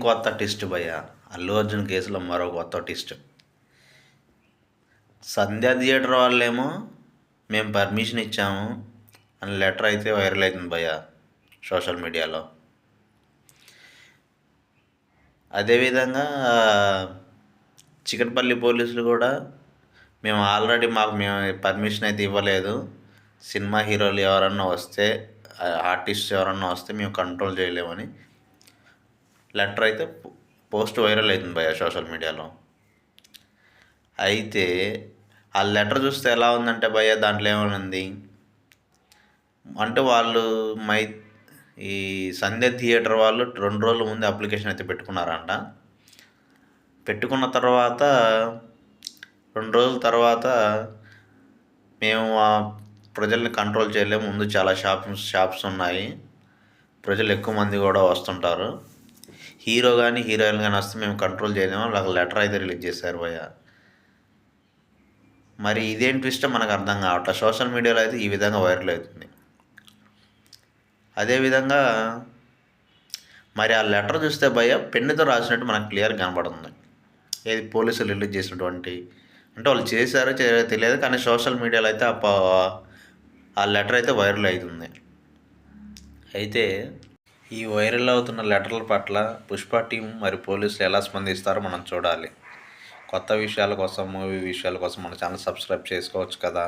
ఇంకొత్త టిస్ట్ భయ్య. అల్లు అర్జున్ కేసులో మరో కొత్త టిస్ట్. సంధ్యా థియేటర్ వాళ్ళేమో మేము పర్మిషన్ ఇచ్చాము అని లెటర్ అయితే వైరల్ అవుతుంది భయ్య సోషల్ మీడియాలో. అదేవిధంగా చికట్పల్లి పోలీసులు కూడా మేము ఆల్రెడీ మాకు మేము పర్మిషన్ అయితే ఇవ్వలేదు. సినిమా హీరోలు ఎవరన్నా వస్తే ఆర్టిస్ట్ ఎవరన్నా వస్తే మేము కంట్రోల్ చేయలేమని లెటర్ అయితే పోస్ట్ వైరల్ అవుతుంది భయ సోషల్ మీడియాలో. అయితే ఆ లెటర్ చూస్తే ఎలా ఉందంటే భయ దాంట్లో ఏమనుంది అంటే వాళ్ళు మై ఈ సంధ్య థియేటర్ వాళ్ళు రెండు రోజుల ముందు అప్లికేషన్ అయితే పెట్టుకున్నారంట. పెట్టుకున్న తర్వాత రెండు రోజుల తర్వాత మేము ఆ ప్రజల్ని కంట్రోల్ చేయలేము. ముందు చాలా షాప్స్ షాప్స్ ఉన్నాయి. ప్రజలు ఎక్కువ మంది కూడా వస్తుంటారు. హీరో కానీ హీరోయిన్ కానీ వస్తే మేము కంట్రోల్ చేయలేము. వాళ్ళకి లెటర్ అయితే రిలీజ్ చేశారు భయ మరి ఇదేం ట్విస్ట్ మనకు అర్థం కావట్లేదు సోషల్ మీడియాలో అయితే ఈ విధంగా వైరల్ అవుతుంది. అదేవిధంగా మరి ఆ లెటర్ చూస్తే భయ పెన్నుతో రాసినట్టు మనకు క్లియర్ కనబడుతుంది. ఏది పోలీసులు రిలీజ్ చేసినటువంటి అంటే వాళ్ళు చేశారో చేయలేదో తెలియదు కానీ సోషల్ మీడియాలో అయితే ఆ లెటర్ అయితే వైరల్ అవుతుంది. అయితే ఈ వైరల్ అవుతున్న లెటర్ల పట్ల పుష్ప టీం మరి పోలీసులు ఎలా స్పందిస్తారో మనం చూడాలి. కొత్త విషయాల కోసం మూవీ విషయాల కోసం మన ఛానల్ సబ్స్క్రైబ్ చేసుకోవచ్చు కదా.